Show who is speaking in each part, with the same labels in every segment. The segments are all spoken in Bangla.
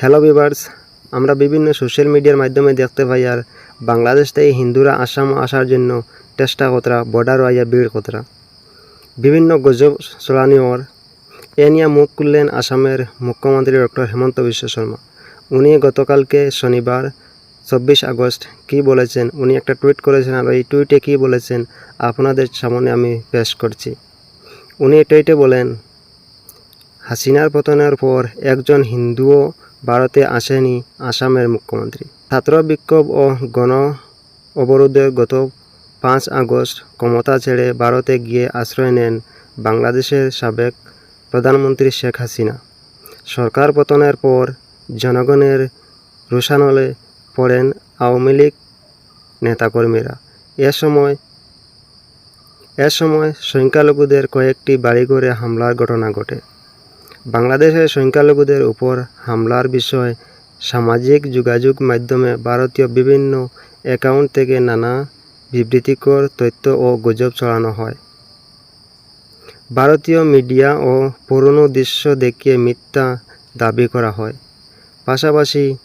Speaker 1: হ্যালো ভিভার্স আমরা বিভিন্ন সোশ্যাল মিডিয়ার মাধ্যমে দেখতে পাই আর বাংলাদেশ থেকে হিন্দুরা আসাম আসার জন্য চেষ্টা কতরা বর্ডার আইয়া ভিড় কতরা। বিভিন্ন গুজব ছড়ানি ওর এ নিয়ে মুখ খুললেন আসামের মুখ্যমন্ত্রী ডক্টর হেমন্ত বিশ্ব শর্মা। উনি গতকালকে শনিবার চব্বিশ আগস্ট কি বলেছেন, উনি একটা টুইট করেছেন আর এই টুইটে কি বলেছেন, আপনাদের সামনে আমি পেশ করছি। উনি টুইটে বলেন হাসিনার পতনের পর একজন হিন্দুও ভারতে আসেনি আসামের মুখ্যমন্ত্রী। ছাত্র বিক্ষোভ ও গণ অবরোধের গত পাঁচ আগস্ট ক্ষমতা ছেড়ে ভারতে গিয়ে আশ্রয় নেন বাংলাদেশের সাবেক প্রধানমন্ত্রী শেখ হাসিনা। সরকার পতনের পর জনগণের রোষানলে পড়েন আওয়ামী লীগ নেতাকর্মীরা। এ সময় এ সময় সংখ্যালঘুদের কয়েকটি বাড়িঘরে হামলার ঘটনা ঘটে। বাংলাদেশের সংখ্যালঘুদের উপর হামলার বিষয়ে সামাজিক যোগাযোগ মাধ্যমে ভারতীয় বিভিন্ন অ্যাকাউন্ট থেকে নানা বিবৃতিকর তথ্য ও গুজব ছড়ানো হয়। ভারতীয় মিডিয়া ও পুরনো দৃশ্য দেখিয়ে মিথ্যা দাবি করা হয়। পাশাপাশি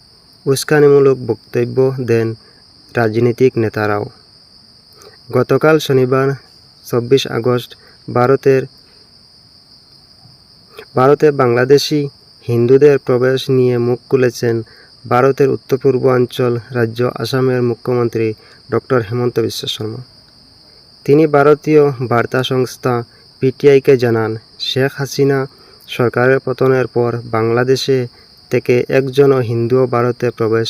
Speaker 1: উস্কানিমূলক বক্তব্য দেন রাজনৈতিক নেতারাও। গতকাল শনিবার চব্বিশ আগস্ট ভারতের ভারতে বাংলাদেশি হিন্দুদের প্রবেশ নিয়ে মুখ খুলেছেন ভারতের উত্তর পূর্বাঞ্চল রাজ্য আসামের মুখ্যমন্ত্রী ডক্টর হেমন্ত বিশ্ব শর্মা। তিনি ভারতীয় বার্তা সংস্থা পিটিআইকে জানান, শেখ হাসিনা সরকারের পতনের পর বাংলাদেশে থেকে একজনও হিন্দুও ভারতে প্রবেশ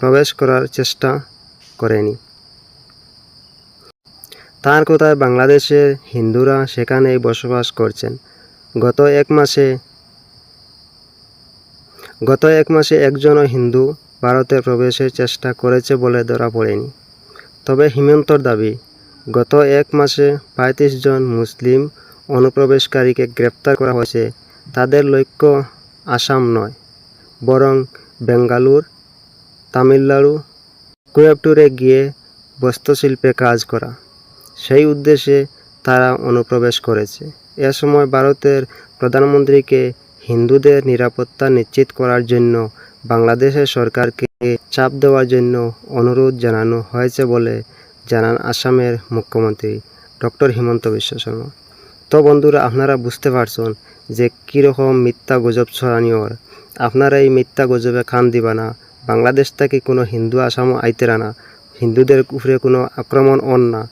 Speaker 1: প্রবেশ করার চেষ্টা করেনি। তার কথায় বাংলাদেশের হিন্দুরা সেখানেই বসবাস করছেন। গত এক মাসে, গত এক মাসে একজনও হিন্দু ভারতে প্রবেশের চেষ্টা করেছে বলে ধরা পড়েনি। তবে হিমন্তর দাবি, গত এক মাসে পঁয়ত্রিশ জন মুসলিম অনুপ্রবেশকারীকে গ্রেপ্তার করা হয়েছে, তাদের লক্ষ্য আসাম নয়, বরং বেঙ্গালুর, তামিলনাড়ু কোয়েবটুরে গিয়ে বস্ত্রশিল্পে কাজ করা। সেই উদ্দেশ্যে তারা অনুপ্রবেশ করেছে। এ সময় ভারতের প্রধানমন্ত্রীকে হিন্দুদের নিরাপত্তা নিশ্চিত করার জন্য বাংলাদেশের সরকারকে চাপ দেওয়ার জন্য অনুরোধ জানানো হয়েছে বলে জানান আসামের মুখ্যমন্ত্রী ডক্টর হিমন্ত বিশ্ব শর্মা। তো বন্ধুরা, আপনারা বুঝতে পারছেন যে কীরকম মিথ্যা গুজব ছড়ানি ওর। আপনারা এই মিথ্যা গুজবে খান দিবা না। বাংলাদেশ থেকে কোনো হিন্দু আসামও আইতেরা না হিন্দুদের উপরে কোনো আক্রমণ অন না।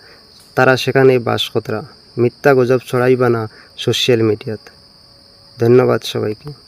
Speaker 1: তারা সেখানেই বাস কতরা মিথ্যা গুজব ছড়াইবা না সোশ্যাল মিডিয়াতে ধন্যবাদ সবাইকে।